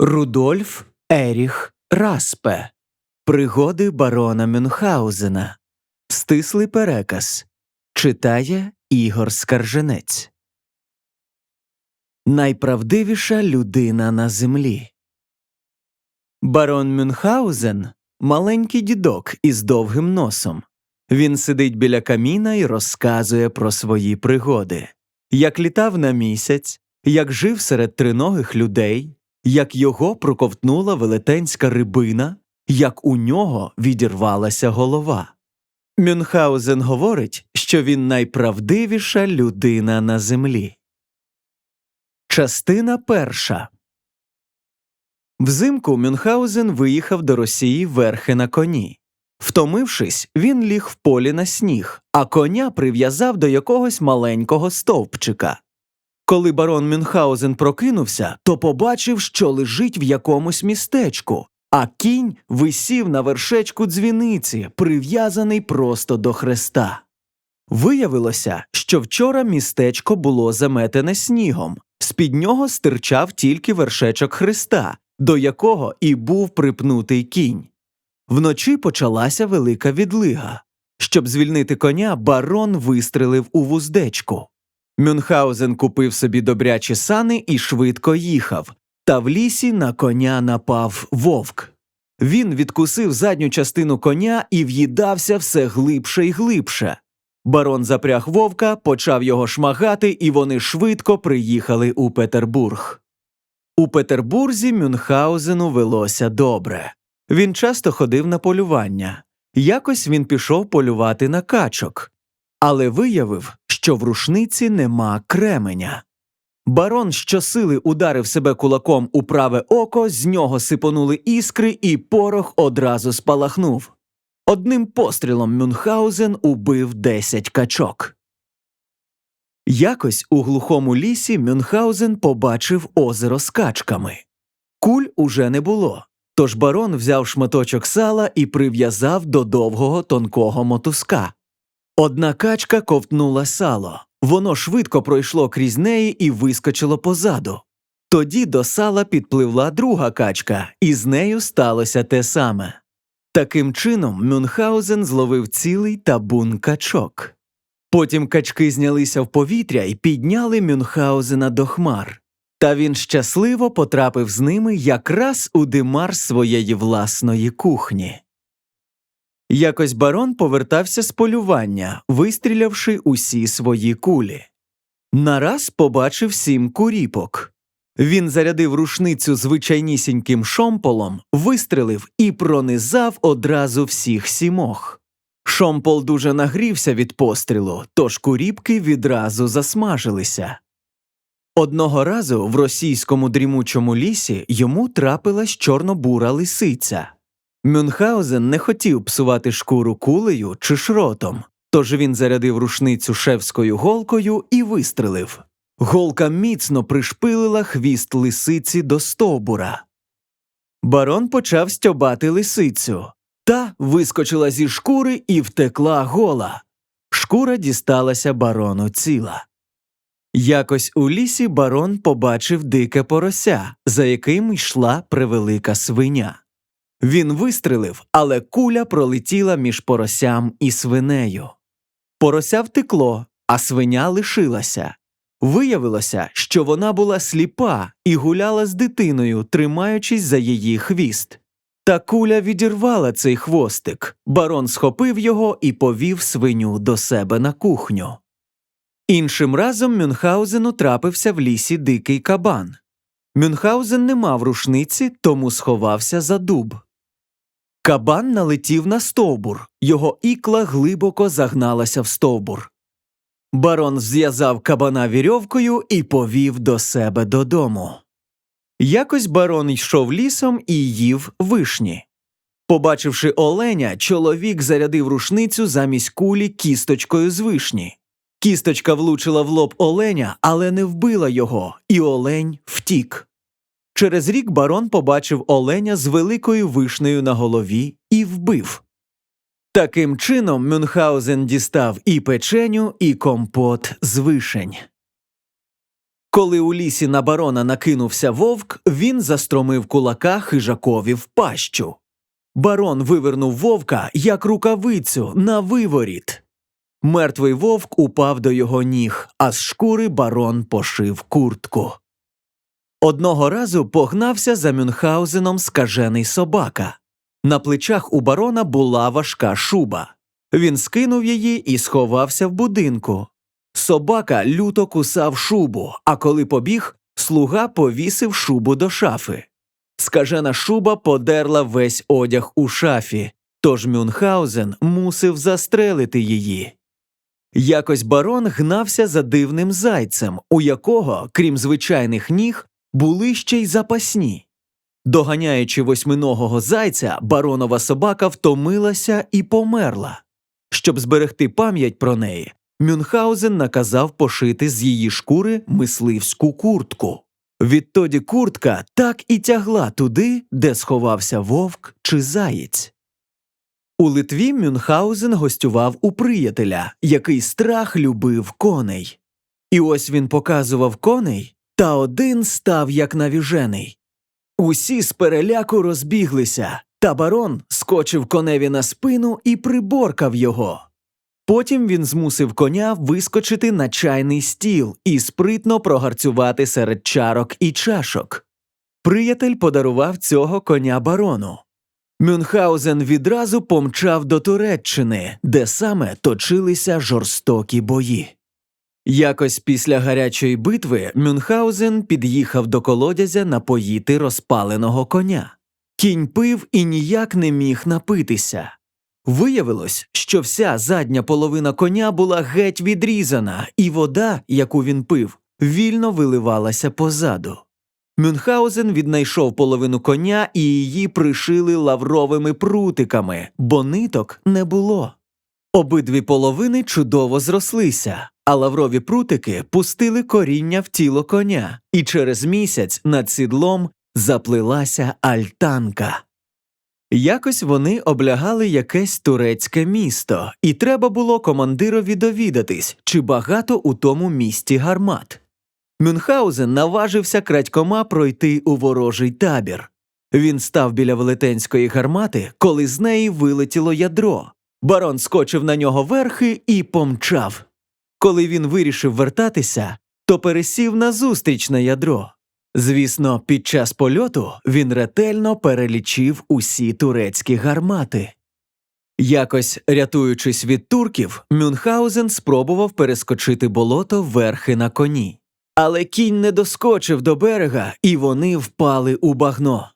Рудольф Еріх Распе. Пригоди барона Мюнхгаузена. Стислий переказ. Читає Ігор Скарженець. Найправдивіша людина на землі. Барон Мюнхгаузен маленький дідок із довгим носом. Він сидить біля каміна і розказує про свої пригоди, як літав на місяць, як жив серед триногих людей, як його проковтнула велетенська рибина, як у нього відірвалася голова. Мюнхгаузен говорить, що він найправдивіша людина на землі. Частина перша Взимку Мюнхгаузен виїхав до Росії верхи на коні. Втомившись, він ліг в полі на сніг, а коня прив'язав до якогось маленького стовпчика. Коли барон Мюнхгаузен прокинувся, то побачив, що лежить в якомусь містечку, а кінь висів на вершечку дзвіниці, прив'язаний просто до хреста. Виявилося, що вчора містечко було заметене снігом, з під нього стирчав тільки вершечок хреста, до якого і був припнутий кінь. Вночі почалася велика відлига. Щоб звільнити коня, барон вистрелив у вуздечку. Мюнхгаузен купив собі добрячі сани і швидко їхав, та в лісі на коня напав вовк. Він відкусив задню частину коня і в'їдався все глибше і глибше. Барон запряг вовка, почав його шмагати, і вони швидко приїхали у Петербург. У Петербурзі Мюнхгаузену велося добре. Він часто ходив на полювання. Якось він пішов полювати на качок, але виявив, що в рушниці нема кременя. Барон щосили ударив себе кулаком у праве око, з нього сипонули іскри, і порох одразу спалахнув. Одним пострілом Мюнхгаузен убив десять качок. Якось у глухому лісі Мюнхгаузен побачив озеро з качками. Куль уже не було. Тож барон взяв шматочок сала і прив'язав до довгого тонкого мотузка. Одна качка ковтнула сало, воно швидко пройшло крізь неї і вискочило позаду. Тоді до сала підпливла друга качка, і з нею сталося те саме. Таким чином Мюнхгаузен зловив цілий табун качок. Потім качки знялися в повітря і підняли Мюнхгаузена до хмар. Та він щасливо потрапив з ними якраз у димар своєї власної кухні. Якось барон повертався з полювання, вистрілявши усі свої кулі. Нараз побачив сім куріпок. Він зарядив рушницю звичайнісіньким шомполом, вистрелив і пронизав одразу всіх сімох. Шомпол дуже нагрівся від пострілу, тож куріпки відразу засмажилися. Одного разу в російському дрімучому лісі йому трапилась чорнобура лисиця. Мюнхгаузен не хотів псувати шкуру кулею чи шротом, тож він зарядив рушницю шевською голкою і вистрелив. Голка міцно пришпилила хвіст лисиці до стовбура. Барон почав стьобати лисицю. Та вискочила зі шкури і втекла гола. Шкура дісталася барону ціла. Якось у лісі барон побачив дике порося, за яким йшла превелика свиня. Він вистрелив, але куля пролетіла між поросям і свинею. Порося втекло, а свиня лишилася. Виявилося, що вона була сліпа і гуляла з дитиною, тримаючись за її хвіст. Та куля відірвала цей хвостик. Барон схопив його і повів свиню до себе на кухню. Іншим разом Мюнхгаузену трапився в лісі дикий кабан. Мюнхгаузен не мав рушниці, тому сховався за дуб. Кабан налетів на стовбур, його ікла глибоко загналася в стовбур. Барон зв'язав кабана вірьовкою і повів до себе додому. Якось барон йшов лісом і їв вишні. Побачивши оленя, чоловік зарядив рушницю замість кулі кісточкою з вишні. Кісточка влучила в лоб оленя, але не вбила його, і олень втік. Через рік барон побачив оленя з великою вишнею на голові і вбив. Таким чином Мюнхгаузен дістав і печеню, і компот з вишень. Коли у лісі на барона накинувся вовк, він застромив кулака хижакові в пащу. Барон вивернув вовка, як рукавицю, на виворіт. Мертвий вовк упав до його ніг, а з шкури барон пошив куртку. Одного разу погнався за Мюнхгаузеном скажений собака. На плечах у барона була важка шуба. Він скинув її і сховався в будинку. Собака люто кусав шубу, а коли побіг, слуга повісив шубу до шафи. Скажена шуба подерла весь одяг у шафі, тож Мюнхгаузен мусив застрелити її. Якось барон гнався за дивним зайцем, у якого, крім звичайних ніг, були ще й запасні. Доганяючи восьминогого зайця, баронова собака втомилася і померла. Щоб зберегти пам'ять про неї, Мюнхгаузен наказав пошити з її шкури мисливську куртку. Відтоді куртка так і тягла туди, де сховався вовк чи заєць. У Литві Мюнхгаузен гостював у приятеля, який страх любив коней. І ось він показував коней, та один став як навіжений. Усі з переляку розбіглися, та барон скочив коневі на спину і приборкав його. Потім він змусив коня вискочити на чайний стіл і спритно прогарцювати серед чарок і чашок. Приятель подарував цього коня барону. Мюнхгаузен відразу помчав до Туреччини, де саме точилися жорстокі бої. Якось після гарячої битви Мюнхгаузен під'їхав до колодязя напоїти розпаленого коня. Кінь пив і ніяк не міг напитися. Виявилось, що вся задня половина коня була геть відрізана, і вода, яку він пив, вільно виливалася позаду. Мюнхгаузен віднайшов половину коня і її пришили лавровими прутиками, бо ниток не було. Обидві половини чудово зрослися, а лаврові прутики пустили коріння в тіло коня, і через місяць над сідлом заплилася альтанка. Якось вони облягали якесь турецьке місто, і треба було командирові довідатись, чи багато у тому місті гармат. Мюнхгаузен наважився крадькома пройти у ворожий табір. Він став біля велетенської гармати, коли з неї вилетіло ядро. Барон скочив на нього верхи і помчав. Коли він вирішив вертатися, то пересів на зустрічне ядро. Звісно, під час польоту він ретельно перелічив усі турецькі гармати. Якось, рятуючись від турків, Мюнхгаузен спробував перескочити болото верхи на коні. Але кінь не доскочив до берега, і вони впали у багно.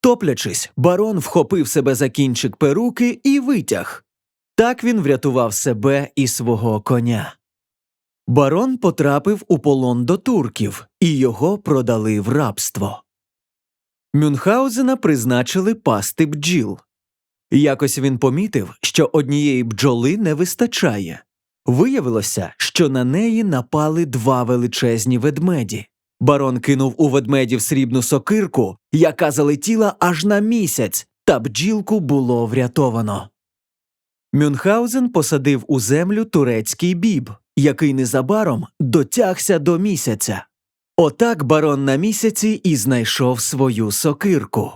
Топлячись, барон вхопив себе за кінчик перуки і витяг. Так він врятував себе і свого коня. Барон потрапив у полон до турків, і його продали в рабство. Мюнхгаузена призначили пасти бджіл. Якось він помітив, що однієї бджоли не вистачає. Виявилося, що на неї напали два величезні ведмеді. Барон кинув у ведмедів срібну сокирку, яка залетіла аж на місяць, та бджілку було врятовано. Мюнхгаузен посадив у землю турецький біб, який незабаром дотягся до місяця. Отак барон на місяці і знайшов свою сокирку.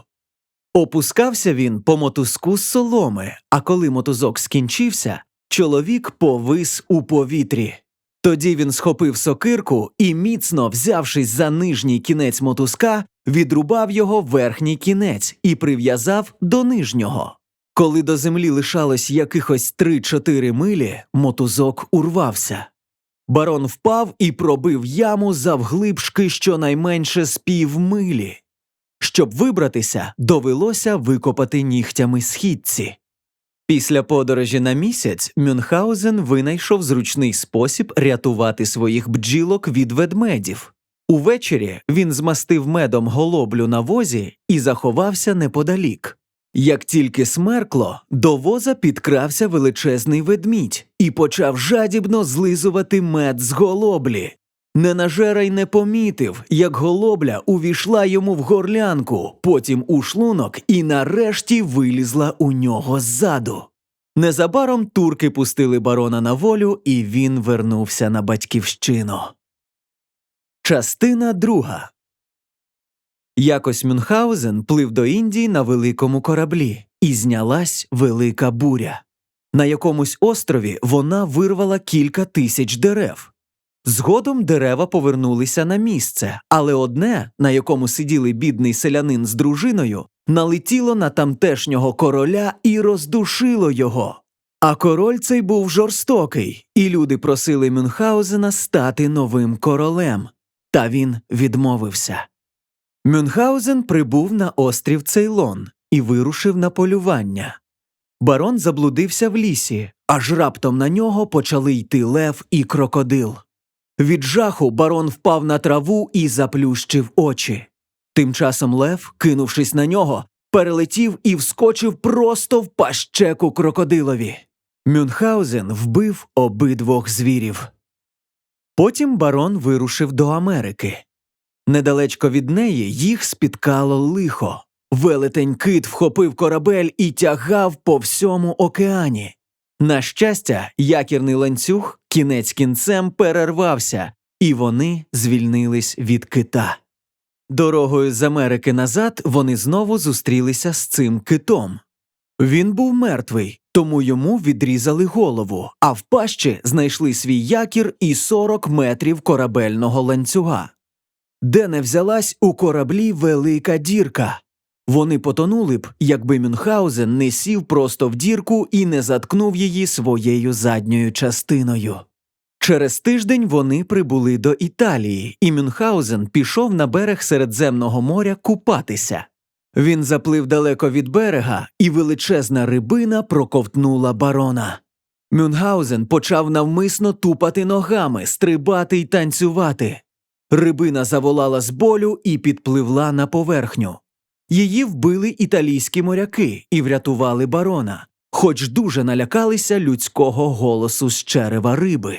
Опускався він по мотузку з соломи, а коли мотузок скінчився, чоловік повис у повітрі. Тоді він схопив сокирку і, міцно взявшись за нижній кінець мотузка, відрубав його верхній кінець і прив'язав до нижнього. Коли до землі лишалось якихось три-чотири милі, мотузок урвався. Барон впав і пробив яму завглибшки щонайменше з півмилі. Щоб вибратися, довелося викопати нігтями східці. Після подорожі на місяць Мюнхгаузен винайшов зручний спосіб рятувати своїх бджілок від ведмедів. Увечері він змастив медом голоблю на возі і заховався неподалік. Як тільки смеркло, до воза підкрався величезний ведмідь і почав жадібно злизувати мед з голоблі. Ненажерай не помітив, як голобля увійшла йому в горлянку, потім у шлунок і нарешті вилізла у нього ззаду. Незабаром турки пустили барона на волю, і він вернувся на батьківщину. Частина друга. Якось Мюнхгаузен плив до Індії на великому кораблі, і знялась велика буря. На якомусь острові вона вирвала кілька тисяч дерев. Згодом дерева повернулися на місце, але одне, на якому сиділи бідний селянин з дружиною, налетіло на тамтешнього короля і роздушило його. А король цей був жорстокий, і люди просили Мюнхгаузена стати новим королем. Та він відмовився. Мюнхгаузен прибув на острів Цейлон і вирушив на полювання. Барон заблудився в лісі, аж раптом на нього почали йти лев і крокодил. Від жаху барон впав на траву і заплющив очі. Тим часом лев, кинувшись на нього, перелетів і вскочив просто в пащеку крокодилові. Мюнхгаузен вбив обидвох звірів. Потім барон вирушив до Америки. Недалечко від неї їх спіткало лихо. Велетень кит вхопив корабель і тягав по всьому океані. На щастя, якірний ланцюг кінець кінцем перервався, і вони звільнились від кита. Дорогою з Америки назад вони знову зустрілися з цим китом. Він був мертвий, тому йому відрізали голову, а в пащі знайшли свій якір і 40 метрів корабельного ланцюга. Де не взялась у кораблі велика дірка. Вони потонули б, якби Мюнхгаузен не сів просто в дірку і не заткнув її своєю задньою частиною. Через тиждень вони прибули до Італії, і Мюнхгаузен пішов на берег Середземного моря купатися. Він заплив далеко від берега, і величезна рибина проковтнула барона. Мюнхгаузен почав навмисно тупати ногами, стрибати й танцювати. Рибина заволала з болю і підпливла на поверхню. Її вбили італійські моряки і врятували барона, хоч дуже налякалися людського голосу з черева риби.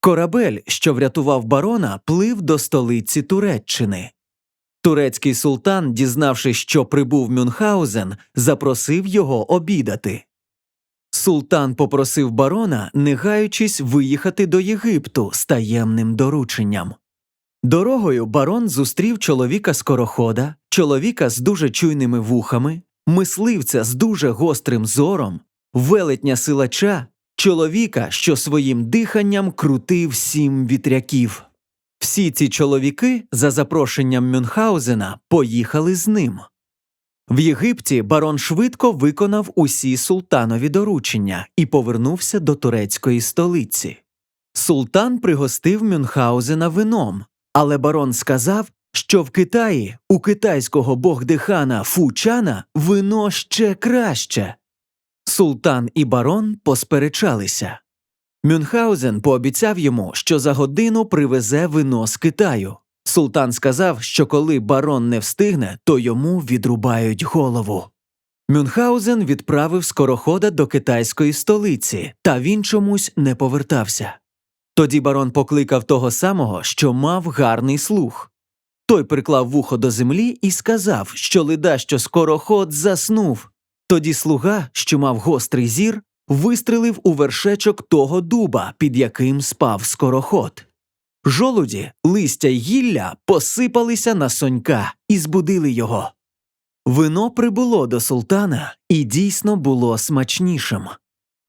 Корабель, що врятував барона, плив до столиці Туреччини. Турецький султан, дізнавшись, що прибув Мюнхгаузен, запросив його обідати. Султан попросив барона, не гаючись, виїхати до Єгипту з таємним дорученням. Дорогою барон зустрів чоловіка скорохода, чоловіка з дуже чуйними вухами, мисливця з дуже гострим зором, велетня силача, чоловіка, що своїм диханням крутив сім вітряків. Всі ці чоловіки, за запрошенням Мюнхгаузена, поїхали з ним. В Єгипті барон швидко виконав усі султанові доручення і повернувся до турецької столиці. Султан пригостив Мюнхгаузена вином, але барон сказав, що в Китаї у китайського богдихана Фучана вино ще краще. Султан і барон посперечалися. Мюнхгаузен пообіцяв йому, що за годину привезе вино з Китаю. Султан сказав, що коли барон не встигне, то йому відрубають голову. Мюнхгаузен відправив скорохода до китайської столиці, та він чомусь не повертався. Тоді барон покликав того самого, що мав гарний слух. Той приклав вухо до землі і сказав, що ледащо скороход заснув. Тоді слуга, що мав гострий зір, вистрелив у вершечок того дуба, під яким спав скороход. Жолуді, листя й гілля посипалися на сонька і збудили його. Вино прибуло до султана і дійсно було смачнішим.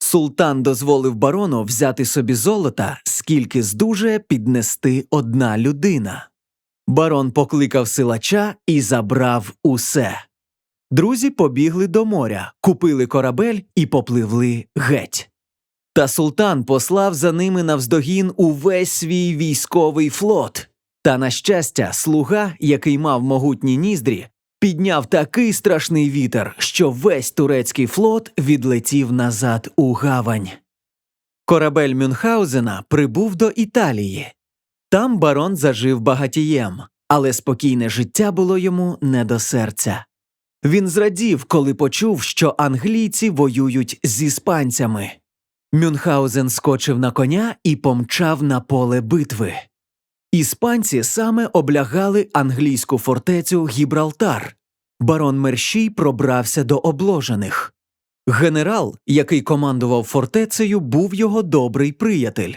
Султан дозволив барону взяти собі золота, скільки здужає піднести одна людина. Барон покликав силача і забрав усе. Друзі побігли до моря, купили корабель і попливли геть. Та султан послав за ними навздогін увесь свій військовий флот. Та, на щастя, слуга, який мав могутні ніздрі, підняв такий страшний вітер, що весь турецький флот відлетів назад у гавань. Корабель Мюнхгаузена прибув до Італії. Там барон зажив багатієм, але спокійне життя було йому не до серця. Він зрадів, коли почув, що англійці воюють з іспанцями. Мюнхгаузен скочив на коня і помчав на поле битви. Іспанці саме облягали англійську фортецю Гібралтар. Барон Мерщій пробрався до обложених. Генерал, який командував фортецею, був його добрий приятель.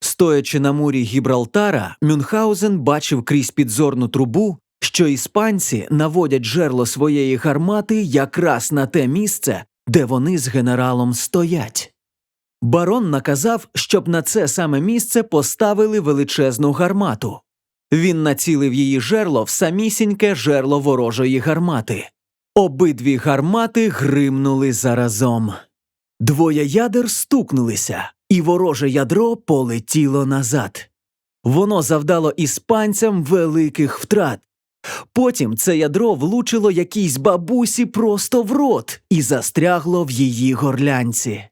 Стоячи на мурі Гібралтара, Мюнхгаузен бачив крізь підзорну трубу, що іспанці наводять жерло своєї гармати якраз на те місце, де вони з генералом стоять. Барон наказав, щоб на це саме місце поставили величезну гармату. Він націлив її жерло в самісіньке жерло ворожої гармати. Обидві гармати гримнули заразом. Двоє ядер стукнулися, і вороже ядро полетіло назад. Воно завдало іспанцям великих втрат. Потім це ядро влучило якійсь бабусі просто в рот і застрягло в її горлянці.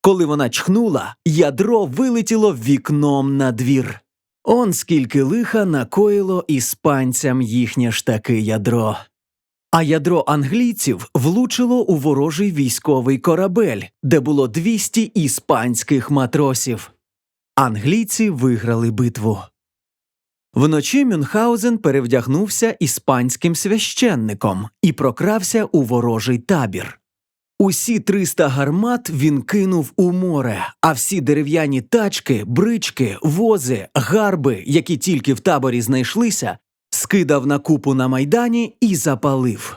Коли вона чхнула, ядро вилетіло вікном на двір. Он скільки лиха накоїло іспанцям їхнє ж таки ядро. А ядро англійців влучило у ворожий військовий корабель, де було 200 іспанських матросів. Англійці виграли битву. Вночі Мюнхгаузен перевдягнувся іспанським священником і прокрався у ворожий табір. Усі 300 гармат він кинув у море, а всі дерев'яні тачки, брички, вози, гарби, які тільки в таборі знайшлися, скидав на купу на майдані і запалив.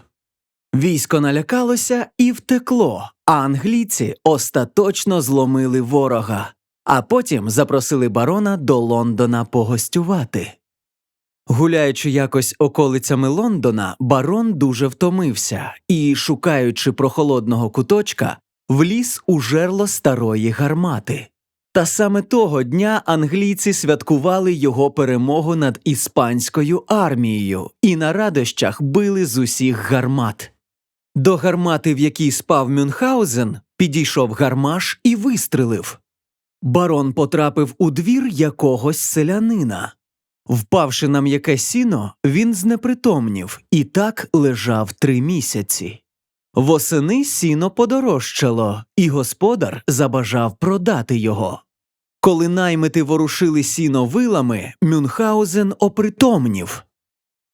Військо налякалося і втекло, а англійці остаточно зломили ворога, а потім запросили барона до Лондона погостювати. Гуляючи якось околицями Лондона, барон дуже втомився і, шукаючи прохолодного куточка, вліз у жерло старої гармати. Та саме того дня англійці святкували його перемогу над іспанською армією і на радощах били з усіх гармат. До гармати, в якій спав Мюнхгаузен, підійшов гармаш і вистрелив. Барон потрапив у двір якогось селянина. Впавши на м'яке сіно, він знепритомнів і так лежав три місяці. Восени сіно подорожчало, і господар забажав продати його. Коли наймити ворушили сіно вилами, Мюнхгаузен опритомнів.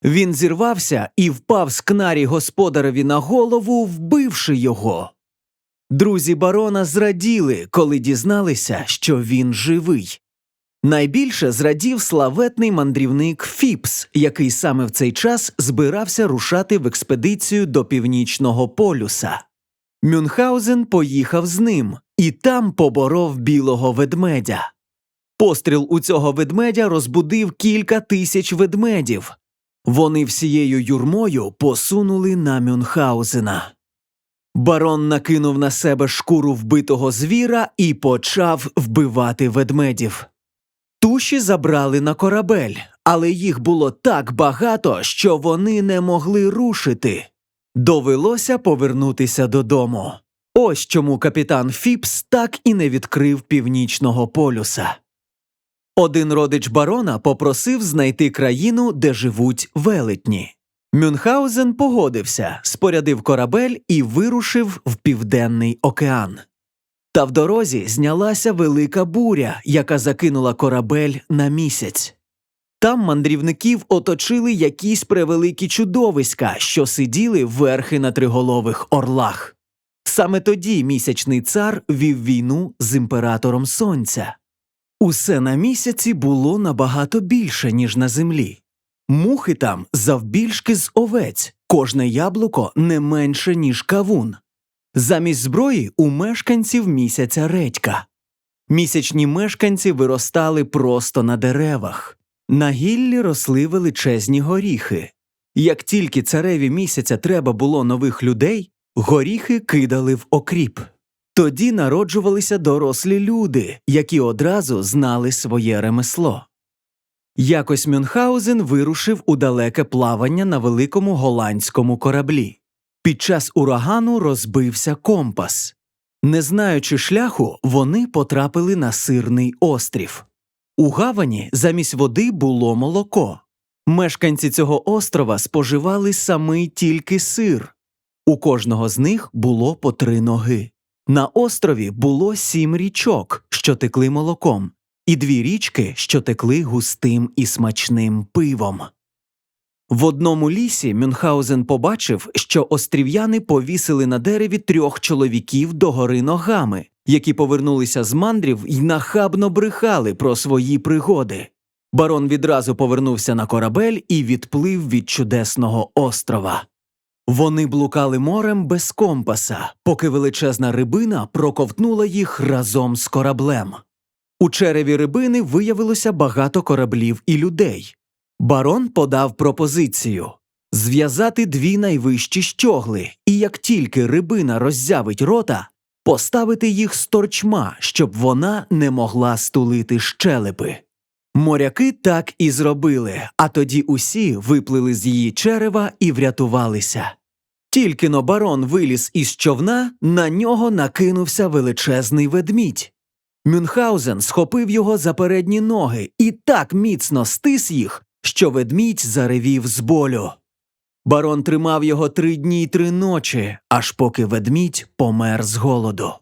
Він зірвався і впав з кнарі господареві на голову, вбивши його. Друзі барона зраділи, коли дізналися, що він живий. Найбільше зрадів славетний мандрівник Фіпс, який саме в цей час збирався рушати в експедицію до північного полюса. Мюнхгаузен поїхав з ним і там поборов білого ведмедя. Постріл у цього ведмедя розбудив кілька тисяч ведмедів. Вони всією юрмою посунули на Мюнхгаузена. Барон накинув на себе шкуру вбитого звіра і почав вбивати ведмедів. Туші забрали на корабель, але їх було так багато, що вони не могли рушити. Довелося повернутися додому. Ось чому капітан Фіпс так і не відкрив північного полюса. Один родич барона попросив знайти країну, де живуть велетні. Мюнхгаузен погодився, спорядив корабель і вирушив в південний океан. Та в дорозі знялася велика буря, яка закинула корабель на місяць. Там мандрівників оточили якісь превеликі чудовиська, що сиділи верхи на триголових орлах. Саме тоді місячний цар вів війну з імператором сонця. Усе на місяці було набагато більше, ніж на землі. Мухи там завбільшки з овець, кожне яблуко не менше, ніж кавун. Замість зброї у мешканців місяця редька. Місячні мешканці виростали просто на деревах. На гіллі росли величезні горіхи. Як тільки цареві місяця треба було нових людей, горіхи кидали в окріп. Тоді народжувалися дорослі люди, які одразу знали своє ремесло. Якось Мюнхгаузен вирушив у далеке плавання на великому голландському кораблі. Під час урагану розбився компас. Не знаючи шляху, вони потрапили на сирний острів. У гавані замість води було молоко. Мешканці цього острова споживали самий тільки сир. У кожного з них було по три ноги. На острові було сім річок, що текли молоком, і дві річки, що текли густим і смачним пивом. В одному лісі Мюнхгаузен побачив, що острів'яни повісили на дереві трьох чоловіків догори ногами, які повернулися з мандрів і нахабно брехали про свої пригоди. Барон відразу повернувся на корабель і відплив від чудесного острова. Вони блукали морем без компаса, поки величезна рибина проковтнула їх разом з кораблем. У череві рибини виявилося багато кораблів і людей. Барон подав пропозицію зв'язати дві найвищі щогли, і як тільки рибина роззявить рота, поставити їх з торчма, щоб вона не могла стулити щелепи. Моряки так і зробили, а тоді усі виплили з її черева і врятувалися. Тільки но барон виліз із човна, на нього накинувся величезний ведмідь. Мюнхгаузен схопив його за передні ноги і так міцно стис їх, що ведмідь заревів з болю. Барон тримав його три дні й три ночі, аж поки ведмідь помер з голоду.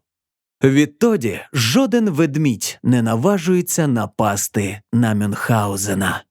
Відтоді жоден ведмідь не наважується напасти на Мюнхгаузена.